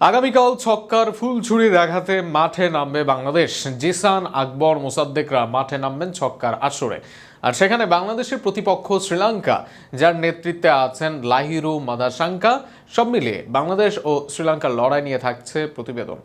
আগামীকাল ছক্কার ফুলঝুরি দেখাতে মাঠে নামবে বাংলাদেশ। জিসান আকবর মোসাদ্দেকরা মাঠে নামবেন ছক্কার আসরে। আর সেখানে বাংলাদেশের প্রতিপক্ষ শ্রীলঙ্কা, যার নেতৃত্বে আছেন লাহিরু মাদাসাঙ্কা সব মিলিয়ে বাংলাদেশ ও শ্রীলঙ্কার লড়াই নিয়ে থাকছে প্রতিবেদন।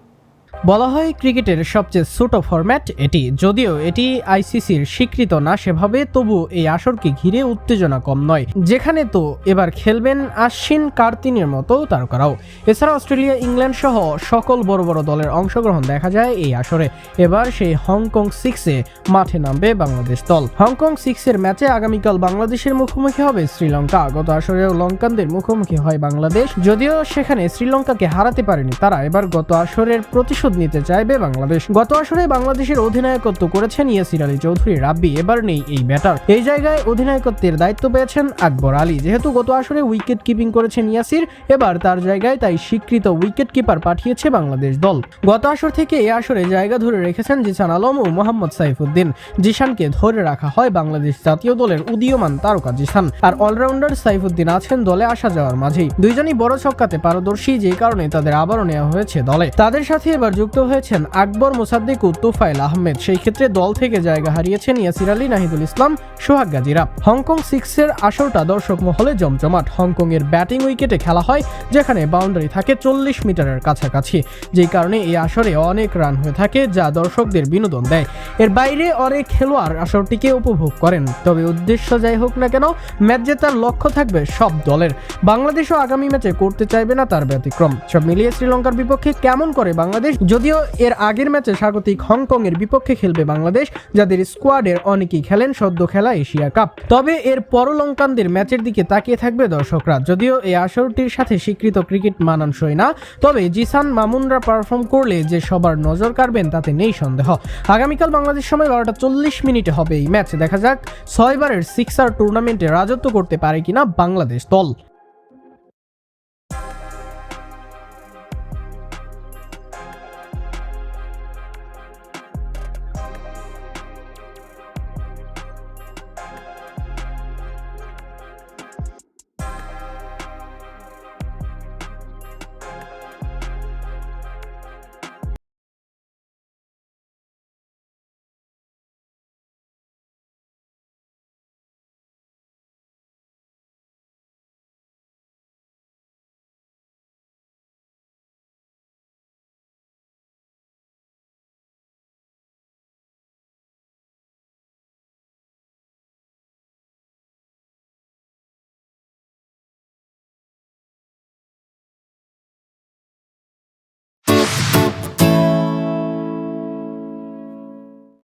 বলা হয় ক্রিকেটের সবচেয়ে ছোট ফরম্যাট এটি। যদিও এটি আইসিসির স্বীকৃত না সেভাবে, তবু এই আসরকে ঘিরে উত্তেজনা কম নয়। যেখানে তো এবার খেলবেন আশ্বিন কার্তিনের মতো তারকারাও। এছাড়া অস্ট্রেলিয়া, ইংল্যান্ড সহ সকল বড় বড় দলের অংশগ্রহণ দেখা যায় এই আসরে। এবার সেই হংকং সিক্সে মাঠে নামবে বাংলাদেশ দল। হংকং সিক্সের ম্যাচে আগামীকাল বাংলাদেশের মুখোমুখি হবে শ্রীলঙ্কা। গত আসরেও লঙ্কানদের মুখোমুখি হয় বাংলাদেশ। যদিও সেখানে শ্রীলঙ্কাকে হারাতে পারেনি তারা, এবার গত আসরের প্রতিশোধ নিতে চাইবে বাংলাদেশ। গত আসরে বাংলাদেশের অধিনায়কত্ব করেছেন ইয়াসির আলী চৌধুরী। রাব্বি, এবার নেই এই ব্যাটার এই জায়গায় অধিনায়কত্বের দায়িত্ব পেয়েছেন আকবর আলী। যেহেতু গত আসরে উইকেট কিপিং করেছেন ইয়াসির, এবার তার জায়গায় তাই স্বীকৃত উইকেট কিপার পাঠিয়েছে বাংলাদেশ দল। গত আসর থেকে এই আসরে জায়গা ধরে রেখেছেন জিসান আলম ও মোহাম্মদ সাইফুদ্দিন। জিসানকে ধরে রাখা হয় বাংলাদেশ জাতীয় দলের উদীয়মান তারকা জিসান আর অলরাউন্ডার সাইফুদ্দিন আছেন দলে আসা যাওয়ার মাঝেই। দুইজনই বড় ছক্কাতে পারদর্শী, যে কারণে তাদের আবারও নেওয়া হয়েছে দলে। তাদের সাথে এবার যুক্ত হয়েছেন আকবর মোসাদ্দিক ও তুফাইল আহমেদ। সেই ক্ষেত্রে দল থেকে জায়গা হারিয়েছেন ইয়াসির আলী, নাহিদুল ইসলাম, সোহাগ গাজীরা। হংকং সিক্সের আসরটা দর্শক মহলে জমজমাট। হংকং এর ব্যাটিং উইকেটে খেলা হয়, যেখানে বাউন্ডারি থাকে চল্লিশ মিটারের কাছাকাছি। যেই কারণে এই আসরে অনেক রান হয়ে থাকে, যা দর্শকদের বিনোদন দেয়। এর বাইরে অনেক খেলোয়াড় আসরটিকে উপভোগ করেন। তবে উদ্দেশ্য যাই হোক না কেন, ম্যাচ জেতার লক্ষ্য থাকবে সব দলের। বাংলাদেশও আগামী ম্যাচে করতে চাইবে না তার ব্যতিক্রম। সব মিলিয়ে শ্রীলঙ্কার বিপক্ষে কেমন করে বাংলাদেশ যদিও এর আগের ম্যাচে স্বাগতিক হংকং এর বিপক্ষে খেলবে বাংলাদেশ, যাদের স্কোয়াডের অনেকেই খেলেন সদ্য খেলা এশিয়া কাপ। তবে এর পরলঙ্কানদের ম্যাচের দিকে তাকিয়ে থাকবে দর্শকরা। যদিও এই আসরটির সাথে স্বীকৃত ক্রিকেট মানানসই না, তবে জিসান মামুনরা পারফর্ম করলে যে সবার নজর কাড়বেন তাতে নেই সন্দেহ। আগামীকাল বাংলাদেশ সময় বারোটা চল্লিশ মিনিটে হবে এই ম্যাচ। দেখা যাক ছয়বারের সিক্সার টুর্নামেন্টে রাজত্ব করতে পারে কিনা বাংলাদেশ দল।